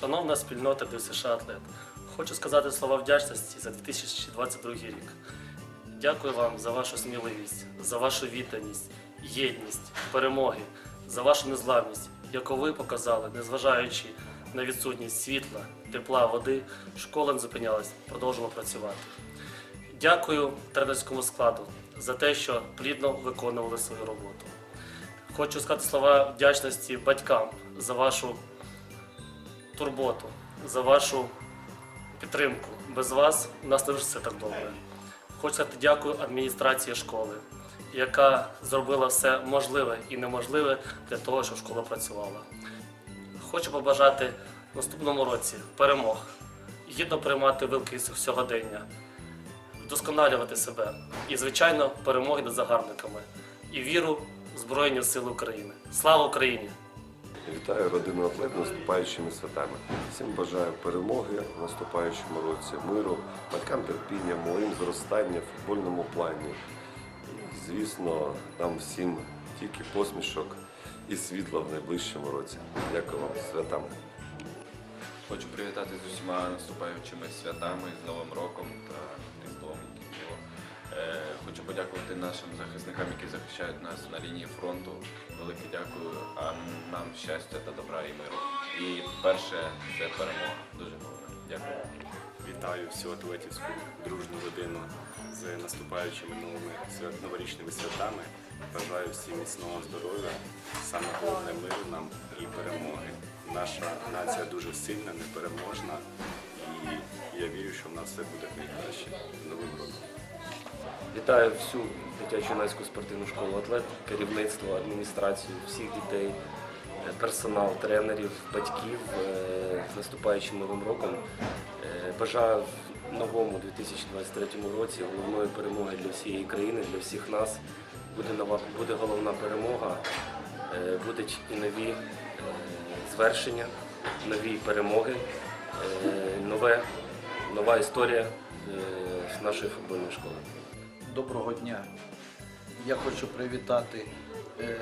Шановна спільнота ДСШ Атлет, хочу сказати слова вдячності за 2022 рік. Дякую вам за вашу сміливість, за вашу відданість, єдність, перемоги, за вашу незламність, яку ви показали, незважаючи на відсутність світла, тепла, води, школа не зупинялась, продовжувала працювати. Дякую тренерському складу за те, що плідно виконували свою роботу. Хочу сказати слова вдячності батькам за вашу турботу, за вашу підтримку. Без вас у нас не все так добре. Хочу сказати дякую адміністрації школи, яка зробила все можливе і неможливе для того, щоб школа працювала. Хочу побажати в наступному році перемог, гідно приймати виклики сьогодення, вдосконалювати себе і, звичайно, перемоги над загарбниками і віру в Збройні Сили України. Слава Україні! Вітаю родину атлет наступаючими святами. Всім бажаю перемоги в наступаючому році, миру, батькам терпіння, моїм зростання в футбольному плані. Звісно, нам всім тільки посмішок і світла в найближчому році. Дякую вам, святами. Хочу привітати з усіма наступаючими святами, з Новим роком та Хочу подякувати нашим захисникам, які захищають нас на лінії фронту. Велике дякую, а нам щастя та добра і миру. І перше це перемога. Дуже головне. Дякую. Вітаю всю атлетівську дружню родину з наступаючими новими свят- новорічними святами. Бажаю всім міцного здоров'я, саме головне миру нам і перемоги. Наша нація дуже сильна, непереможна, і я вірю, що в нас все буде найкраще новим роком. Вітаю всю дитячу юнацьку спортивну школу атлет, керівництво, адміністрацію, всіх дітей, е, персонал, тренерів, батьків е, з наступаючим новим роком. Е, Бажаю в новому 2023 році головної перемоги для всієї країни, для всіх нас. Буде нова, буде головна перемога, будуть і нові звершення, нові перемоги, нове, нова історія нашої футбольної школи. Доброго дня. Я хочу привітати е,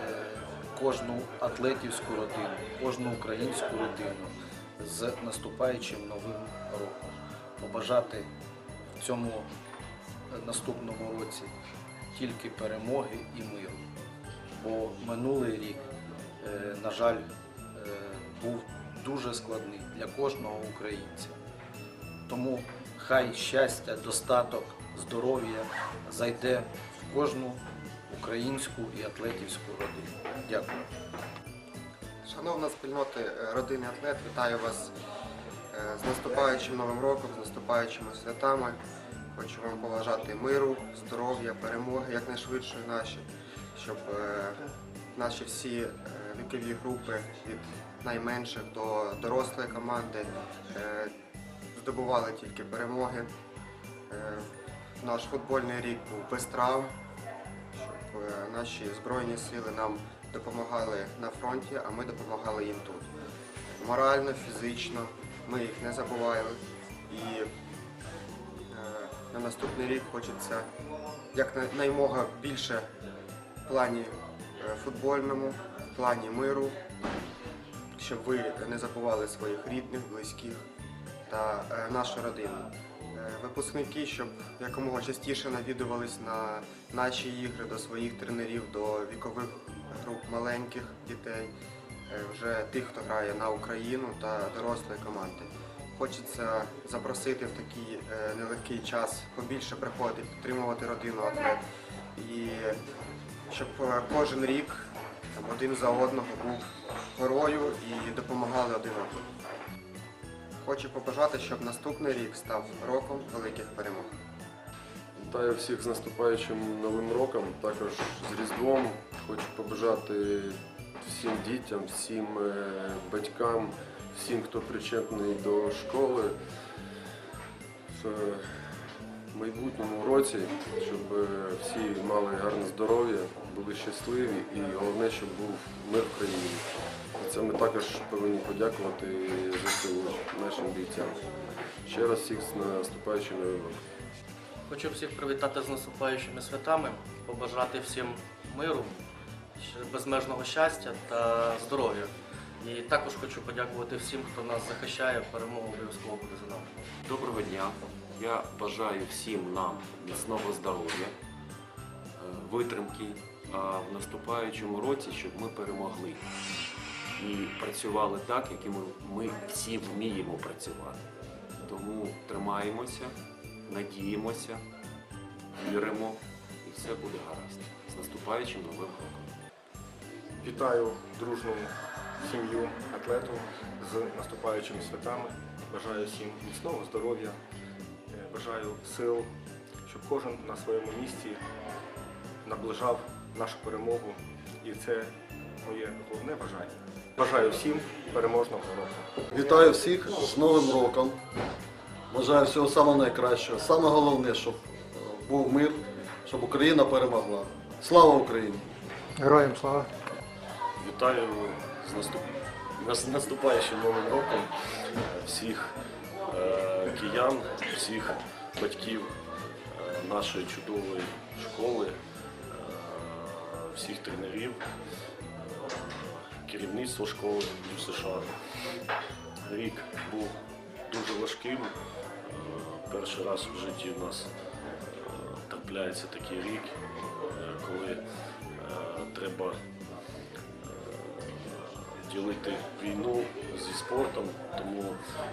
кожну атлетівську родину, кожну українську родину з наступаючим новим роком. Побажати в цьому е, наступному році тільки перемоги і миру. Бо минулий рік, е, на жаль, був дуже складний для кожного українця. Тому хай щастя, достаток, здоров'я зайде в кожну українську і атлетівську родину. Дякую. Шановна спільнота е, родини Атлет, вітаю вас е, з наступаючим новим роком, з наступаючими святами. Хочу вам побажати миру, здоров'я, перемоги якнайшвидшої наші, щоб е, наші всі вікові групи від найменших до дорослої команди здобували тільки перемоги. Наш футбольний рік був без травм, щоб е, наші збройні сили нам допомагали на фронті, а ми допомагали їм тут. Морально, фізично ми їх не забували. І е, на наступний рік хочеться якнаймога більше в плані е, футбольному, в плані миру, щоб ви не забували своїх рідних, близьких та нашу родину. Е, Випускники, щоб якомога частіше навідувались на наші ігри до своїх тренерів, до вікових груп маленьких дітей, е, вже тих, хто грає на Україну та дорослої команди. Хочеться запросити в такий е, нелегкий час побільше приходити, підтримувати родину атлет. І щоб кожен рік один за одного був горою і допомагали один одному. Хочу побажати, щоб наступний рік став роком великих перемог. Вітаю всіх з наступаючим новим роком, також з Різдвом. Хочу побажати всім дітям, всім е, батькам, всім, хто причетний до школи в е, майбутньому році, щоб е, всі мали гарне здоров'я, були щасливі і головне, щоб був мир в країні. Це ми також повинні подякувати ЗСУ, нашим бійцям. Ще раз всіх з наступаючим новим роком. Хочу всіх привітати з наступаючими святами, побажати всім миру, безмежного щастя та здоров'я. І також хочу подякувати всім, хто нас захищає. Перемога обов'язково буде за нами. Доброго дня. Я бажаю всім нам міцного здоров'я, е, витримки, а в наступаючому році, щоб ми перемогли і працювали так, як ми, ми всі вміємо працювати. Тому тримаємося, надіємося, віримо, і все буде гаразд. З наступаючим новим роком. Вітаю дружну сім'ю атлету з наступаючими святами. Бажаю всім міцного здоров'я, е, бажаю сил, щоб кожен на своєму місці наближав нашу перемогу. І це моє головне бажання. Бажаю всім переможного року. Вітаю всіх з Новим роком. Бажаю всього самого найкращого. Саме головне, щоб е, був мир, щоб Україна перемогла. Слава Україні! Героям слава! Вітаю з наступ... нас- наступаючим новим роком всіх е, киян, всіх батьків е, нашої чудової школи, е, всіх тренерів, керівництво школи ЮСШ. Рік був дуже важким. Е, Перший раз в житті в нас е, трапляється такий рік, е, коли треба ділити війну зі спортом, тому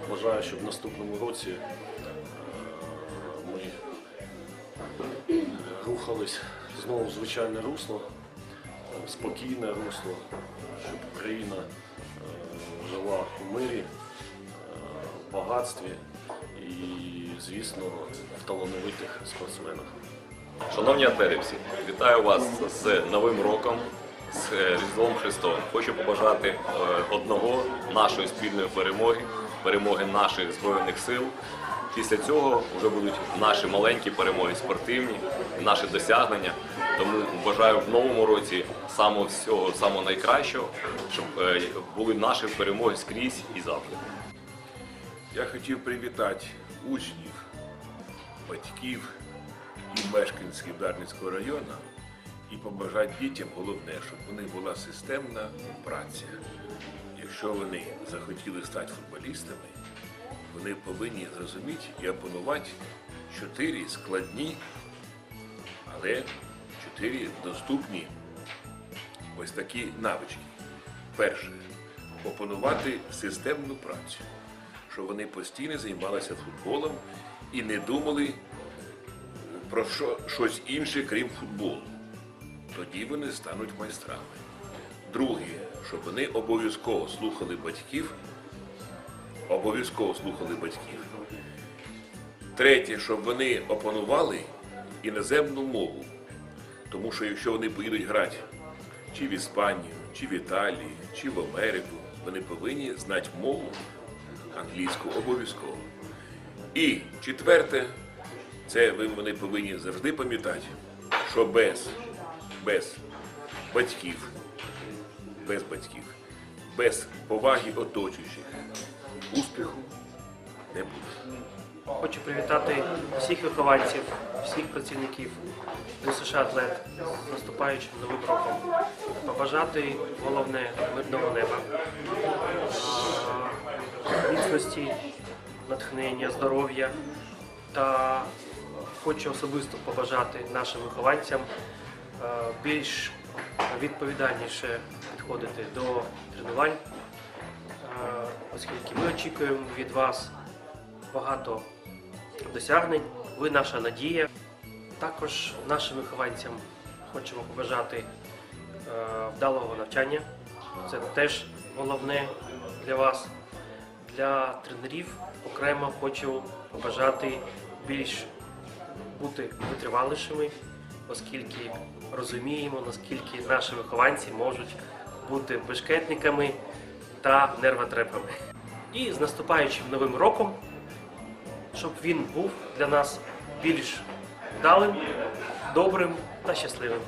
вважаю, що в наступному році ми рухались знову в звичайне русло, спокійне русло, щоб Україна е, жила у мирі, е, в багатстві і, звісно, в талановитих спортсменах. Шановні атлети всі, вітаю вас з Новим роком, з Різдвом Христовим. Хочу побажати е, одного нашої спільної перемоги, перемоги наших збройних сил. Після цього вже будуть наші маленькі перемоги спортивні, наші досягнення. Тому бажаю в новому році самого всього, самого найкращого, щоб е, були наші перемоги скрізь і завжди. Я хотів привітати учнів, батьків і мешканців Дарницького району і побажати дітям головне, щоб у них була системна праця. Якщо вони захотіли стати футболістами, вони повинні зрозуміти і опанувати чотири складні, але чотири доступні ось такі навички. Перше опанувати системну працю щоб вони постійно займалися футболом і не думали про що, щось інше, крім футболу. Тоді вони стануть майстрами. Друге, щоб вони обов'язково слухали батьків, обов'язково слухали батьків. Третє, щоб вони опанували іноземну мову. Тому що якщо вони поїдуть грати чи в Іспанію, чи в Італію, чи в Америку, вони повинні знати мову англійську обов'язково. І четверте, це вони повинні завжди пам'ятати, що без, без батьків, без батьків, без поваги оточуючих успіху не буде. Хочу привітати всіх вихованців, всіх працівників США Атлет з наступаючим новим роком. Побажати головне мирного неба, міцності, натхнення, здоров'я. Та хочу особисто побажати нашим вихованцям більш відповідальніше підходити до тренувань, оскільки ми очікуємо від вас багато досягнень. Ви наша надія. Також нашим вихованцям хочемо побажати е, вдалого навчання. Це теж головне для вас. Для тренерів окремо хочу побажати більш бути витривалішими, оскільки розуміємо, наскільки наші вихованці можуть бути бешкетниками та нервотрепами. І з наступаючим новим роком щоб він був для нас більш вдалим, добрим та щасливим.